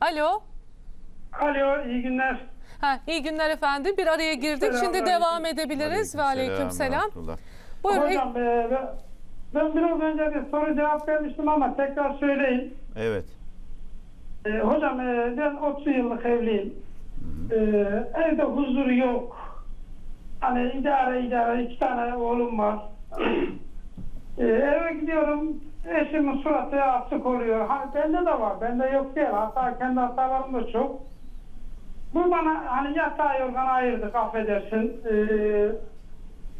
Alo. Alo, iyi günler. Ha, iyi günler efendim. Bir araya girdik. Şimdi Selamünaleyküm. devam edebiliriz. Ve aleyküm selam. rahmetullah. Buyurun. Hocam, e, ben- ben biraz önce bir soru cevap vermiştim ama tekrar söyleyeyim. Evet. E, hocam, e, ben 30 yıllık evliyim. E, evde huzur yok. Hani idare idare iki tane oğlum var. e, eve gidiyorum, eşimin suratı asık oluyor. Hani bende de var, bende yok değil. Hatta kendi hatalarım da çok. Bu bana hani yatağı yorgan ayırdık affedersin. Ee,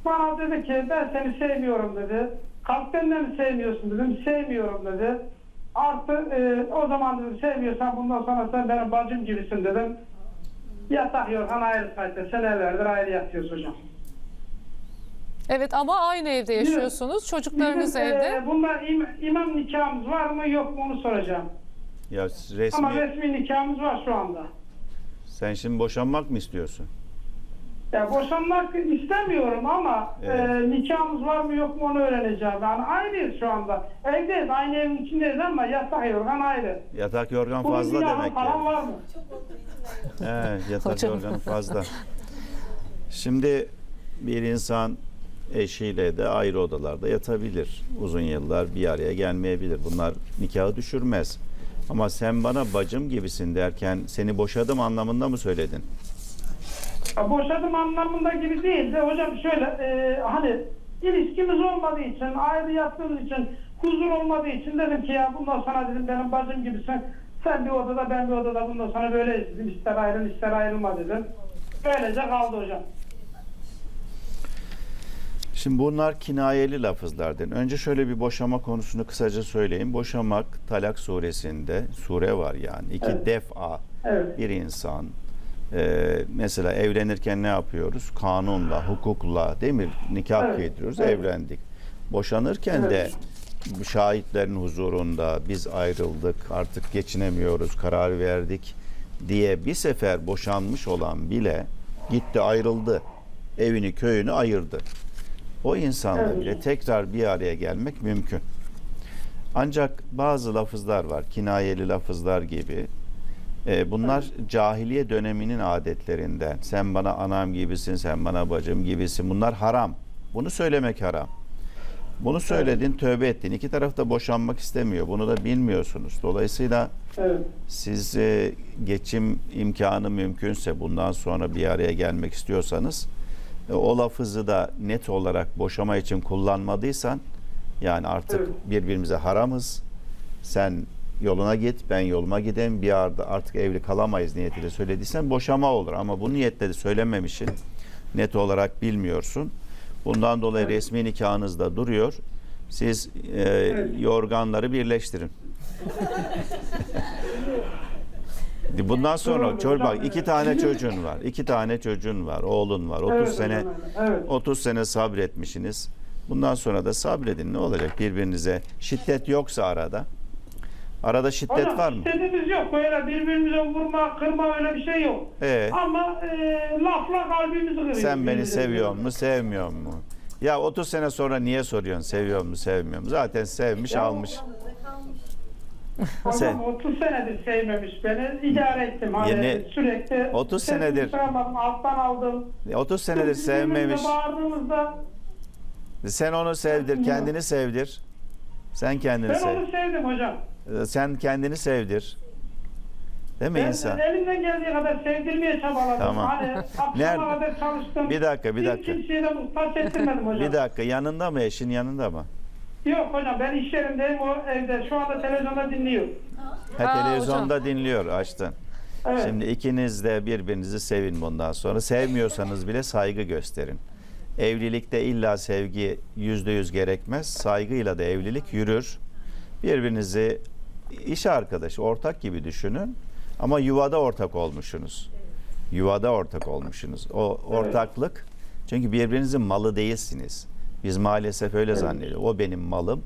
bana dedi ki ben seni sevmiyorum dedi. Kalpten de mi sevmiyorsun dedim. Sevmiyorum dedi. Artı e, o zaman dedim sevmiyorsan bundan sonra sen benim bacım gibisin dedim. Yatak yorgan ayrı zaten. Senelerdir ayrı yatıyoruz hocam. Evet ama aynı evde yaşıyorsunuz. Çocuklarınız Bizim, evde. E, bunda im- imam nikahımız var mı yok mu onu soracağım. Ya Ama resmi resmi nikahımız var şu anda. sen şimdi boşanmak mı istiyorsun? Ya boşanmak istemiyorum ama Evet. e, nikahımız var mı yok mu onu öğreneceğim. Yani aynıyız şu anda. Evdeyiz, aynı evin içindeyiz ama yatak yorgan ayrı. Yatak yorgan Bunun fazla günahı demek falan ki. var mı? Evet, yatak Hocam. yorganı fazla. Şimdi bir insan eşiyle de ayrı odalarda yatabilir. Uzun yıllar bir araya gelmeyebilir. Bunlar nikahı düşürmez. Ama sen bana bacım gibisin derken seni boşadım anlamında mı söyledin? Boşadım anlamında gibi değil de hocam şöyle e, hani ilişkimiz olmadığı için, ayrı yattığımız için, huzur olmadığı için dedim ki ya bundan sonra dedim benim bacım gibisin. Sen bir odada ben bir odada bundan sonra böyle dedim. İster ayrıl ister ayrılma dedim. Böylece kaldı hocam. Şimdi bunlar kinayeli lafızlardır. Önce şöyle bir boşama konusunu kısaca söyleyeyim. Boşamak Talak suresinde sure var yani. iki Evet. defa Evet. bir insan e, mesela evlenirken ne yapıyoruz? Kanunla, hukukla değil mi? Nikah Evet, kıydırıyoruz, evet. evlendik. Boşanırken Evet. de şahitlerin huzurunda biz ayrıldık, artık geçinemiyoruz, karar verdik diye bir sefer boşanmış olan bile gitti ayrıldı. Evini, köyünü ayırdı. O insanla Evet. bile tekrar bir araya gelmek mümkün. Ancak bazı lafızlar var, kinayeli lafızlar gibi. E, bunlar cahiliye döneminin adetlerinden. Sen bana anam gibisin, sen bana bacım gibisin. Bunlar haram. Bunu söylemek haram. Bunu söyledin, tövbe ettin. İki taraf da boşanmak istemiyor. Bunu da bilmiyorsunuz. Dolayısıyla Evet. siz e, geçim imkanı mümkünse bundan sonra bir araya gelmek istiyorsanız o lafızı da net olarak boşama için kullanmadıysan yani artık Evet. birbirimize haramız. Sen yoluna git, ben yoluma gideyim. Bir arada artık evli kalamayız niyetiyle söylediysen boşama olur. Ama bu niyetle de söylememişsin. Net olarak bilmiyorsun. Bundan dolayı Evet. resmi nikahınızda duruyor. Siz e, yorganları birleştirin. Bundan sonra Doğru, bak iki tane çocuğun var. iki tane çocuğun var. Oğlun var. 30 Evet sene Evet. 30 sene sabretmişsiniz. Bundan sonra da sabredin. Ne olacak birbirinize? Şiddet yoksa arada. Arada şiddet Hocam, var mı? istediğimiz yok. Böyle birbirimize vurma, kırma öyle bir şey yok. Ee, Ama e, lafla kalbimizi kırıyor. sen beni seviyor mu, sevmiyor mu? Ya 30 sene sonra niye soruyorsun seviyor mu, sevmiyor mu? Zaten sevmiş, Ya, almış. Hocam Sen- 30 senedir sevmemiş beni. İdare ettim. Hani Yeni- sürekli. 30 sesini senedir- çıkarmadım, alttan aldım. 30 senedir Birbirimize sevmemiş. Bağırdığımızda Sen onu sevdir, kendini sevdir. Sen kendini ben sev. onu sevdim hocam. Sen kendini sevdir. Değil mi Ben insan? elimden geldiği kadar sevdirmeye çabaladım. Tamam. Hani akşama kadar çalıştım. Bir dakika, bir Hiç dakika. kimseye de muhtaç ettirmedim hocam. Bir dakika yanında mı eşin yanında mı? Yok hocam ben iş yerimdeyim o evde. Şu anda televizyonda dinliyor. Ha, Aa, televizyonda dinliyor açtın. Evet. Şimdi ikiniz de birbirinizi sevin bundan sonra. Sevmiyorsanız bile saygı gösterin. Evlilikte illa sevgi yüzde yüz gerekmez. Saygıyla da evlilik yürür. Birbirinizi iş arkadaşı, ortak gibi düşünün. Ama yuvada ortak olmuşsunuz. Yuvada ortak olmuşsunuz. O ortaklık çünkü birbirinizin malı değilsiniz. Biz maalesef öyle zannediyoruz. O benim malım.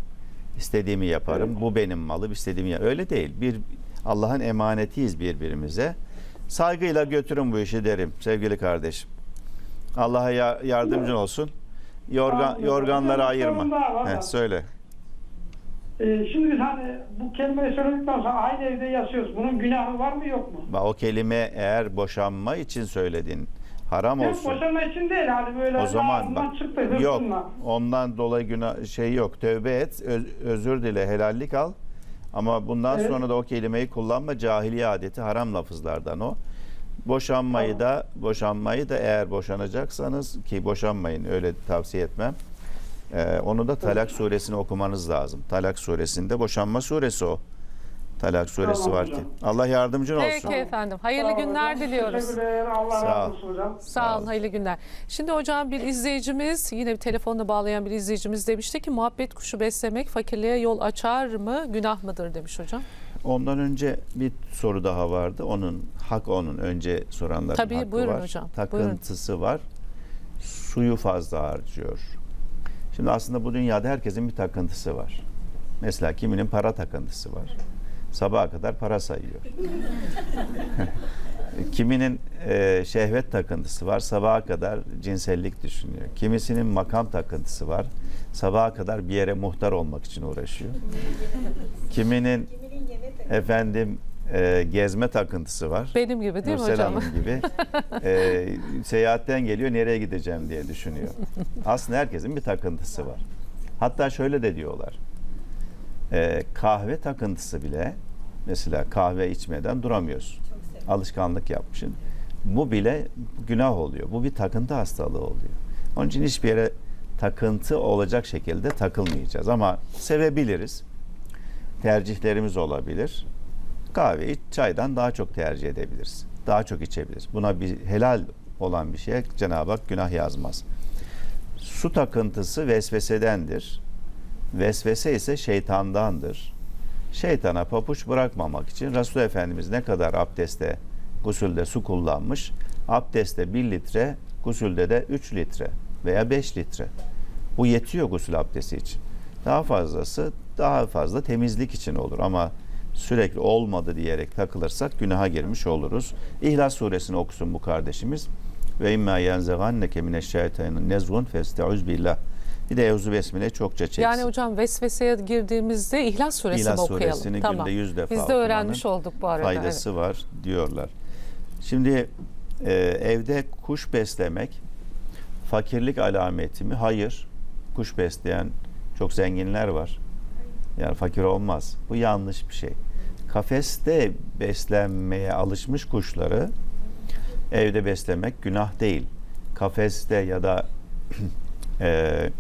istediğimi yaparım. Bu benim malım. istediğimi yap- Öyle değil. Bir Allah'ın emanetiyiz birbirimize. Saygıyla götürün bu işi derim sevgili kardeşim. Allah'a ya- yardımcın olsun. Yorgan yorganları ayırma. Heh, söyle. Ee, şimdi hani bu kelimeyi söyledikten sonra aynı evde yaşıyoruz. Bunun günahı var mı yok mu? O kelime eğer boşanma için söyledin, haram Yok olsun. boşanma için değil hani böyle O zaman ağzından bak çıktı yok hırsınla. ondan dolayı günah şey yok. Tövbe et, öz- özür dile, helallik al. Ama bundan Evet. sonra da o kelimeyi kullanma. Cahiliye adeti haram lafızlardan o. Boşanmayı da boşanmayı da eğer boşanacaksanız ki boşanmayın öyle tavsiye etmem. Ee, onu da Talak suresini okumanız lazım. Talak suresinde boşanma suresi o. Talak suresi Tamam var hocam. ki. Allah yardımcın olsun. Peki efendim. Hayırlı Sağ olun günler hocam. diliyoruz. Allah Sağ razı ol. olsun hocam. Sağ olun, hayırlı günler. Şimdi hocam bir izleyicimiz, yine bir telefonla bağlayan bir izleyicimiz demişti ki muhabbet kuşu beslemek fakirliğe yol açar mı, günah mıdır demiş hocam. Ondan önce bir soru daha vardı. Onun hak onun önce soranların Tabii, hakkı buyurun var. hocam, Takıntısı var. Suyu fazla harcıyor. Şimdi aslında bu dünyada herkesin bir takıntısı var. Mesela kiminin para takıntısı var. Sabaha kadar para sayıyor. Kiminin e, şehvet takıntısı var. Sabaha kadar cinsellik düşünüyor. Kimisinin makam takıntısı var. Sabaha kadar bir yere muhtar olmak için uğraşıyor. Kiminin efendim e, gezme takıntısı var. Benim gibi değil mi Nursel hocam? Hanım gibi e, seyahatten geliyor nereye gideceğim diye düşünüyor. Aslında herkesin bir takıntısı var. Hatta şöyle de diyorlar. E, kahve takıntısı bile mesela kahve içmeden duramıyorsun. Alışkanlık yapmışsın. Bu bile günah oluyor. Bu bir takıntı hastalığı oluyor. Onun için hiçbir yere takıntı olacak şekilde takılmayacağız. Ama sevebiliriz. Tercihlerimiz olabilir. Kahveyi çaydan daha çok tercih edebiliriz. Daha çok içebiliriz. Buna bir helal olan bir şeye Cenab-ı Hak günah yazmaz. Su takıntısı vesvesedendir. Vesvese ise şeytandandır. Şeytana papuç bırakmamak için Resul Efendimiz ne kadar abdeste, gusülde su kullanmış? Abdeste 1 litre, gusülde de 3 litre veya 5 litre. Bu yetiyor gusül abdesti için. Daha fazlası daha fazla temizlik için olur ama sürekli olmadı diyerek takılırsak günaha girmiş oluruz. İhlas suresini okusun bu kardeşimiz. Ve imma yenzeganneke mineşşeytanir nezgun festaiz billah. Bir de Evzu Besmele çokça çeksin. Yani hocam vesveseye girdiğimizde İhlas Suresi İhlas okuyalım? suresini tamam. günde yüz defa Biz de öğrenmiş olduk bu arada. faydası var diyorlar. Şimdi e, evde kuş beslemek fakirlik alameti mi? Hayır. Kuş besleyen çok zenginler var. Yani fakir olmaz. Bu yanlış bir şey. Kafeste beslenmeye alışmış kuşları evde beslemek günah değil. Kafeste ya da e,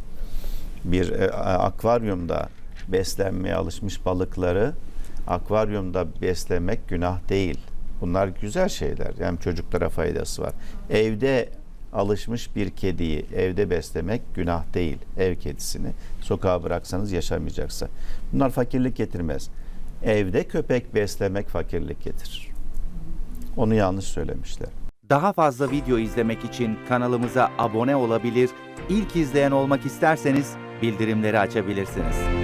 bir e, akvaryumda beslenmeye alışmış balıkları akvaryumda beslemek günah değil. Bunlar güzel şeyler. Yani çocuklara faydası var. Evde alışmış bir kediyi evde beslemek günah değil. Ev kedisini sokağa bıraksanız yaşamayacaksa. Bunlar fakirlik getirmez. Evde köpek beslemek fakirlik getirir. Onu yanlış söylemişler. Daha fazla video izlemek için kanalımıza abone olabilir, ilk izleyen olmak isterseniz bildirimleri açabilirsiniz.